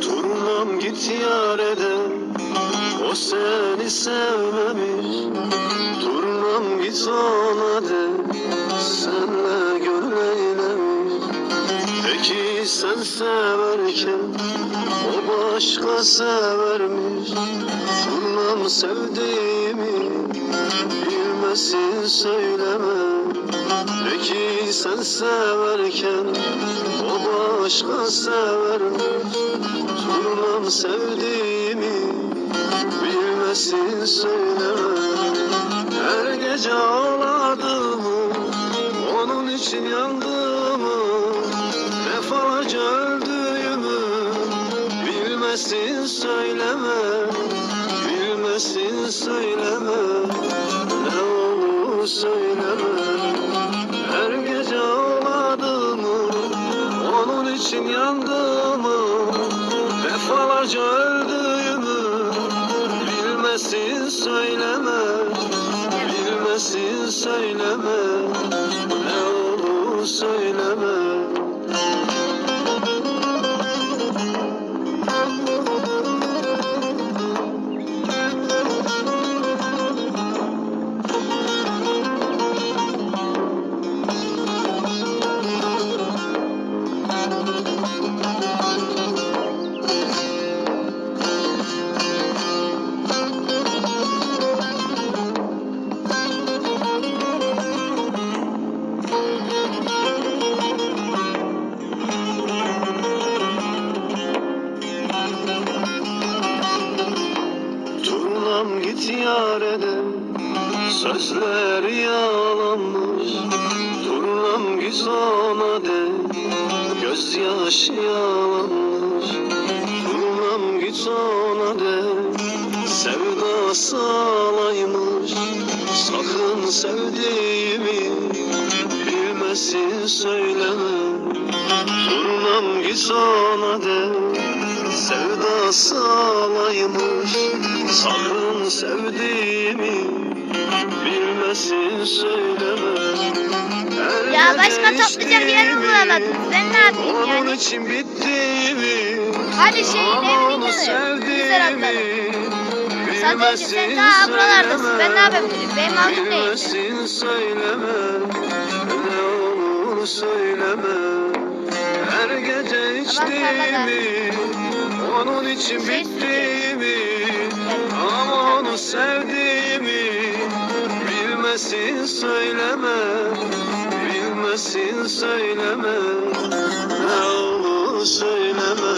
Turnam git yarede O seni sevmemiş. Turnam git ona de severken O başka severmiş. Turnam sevdiğimi Bilmesin söyleme. Peki sen severken O başka severmiş. Turnam sevdiğimi bilmesin söyleme. Her gece ağladığımı Onun için yandığımı Bilmesin söyleme Bilmesin söyleme. Ne olur söyleme Her gece ağladığımı Onun için yandığımı Defalarca öldüğümü. Bilmesin söyleme Bilmesin söyleme Git yarede Sözler yalanmış. Turnam git ona de Gözyaşı yalanmış. Turnam git ona de Sevdası alaymış Sakın sevdiğimi Bilmesin söyleme. Turnam git ona de Sevdası alaymış Sakın sevdiğimi Bilmesin söyleme Her Ya başka toplayacak yer bulamadım. Ben ne yapayım Onun yani? için bittiğimi Hadi şeyin onu yanı. Güzel atladım. Sadece sen daha buralardasın. Ben ne yapabilirim? Benim altım değil. Söyleme Ne olur söyleme Her gece içtiğimi Onun için Şey bittiğimi Ama onu sevdiğimi Bilmesin söyleme. Bilmesin söyleme. Ne olur söyleme.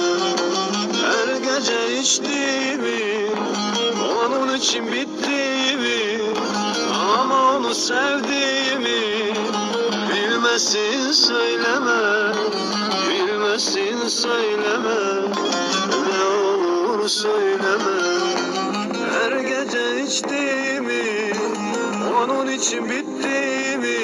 Her gece içtiğimi Onun için bittiğimi Ama onu sevdiğimi Bilmesin söyleme. Bilmesin söyleme Ne olur söyleme Her gece içtiğimi Onun için bittiğimi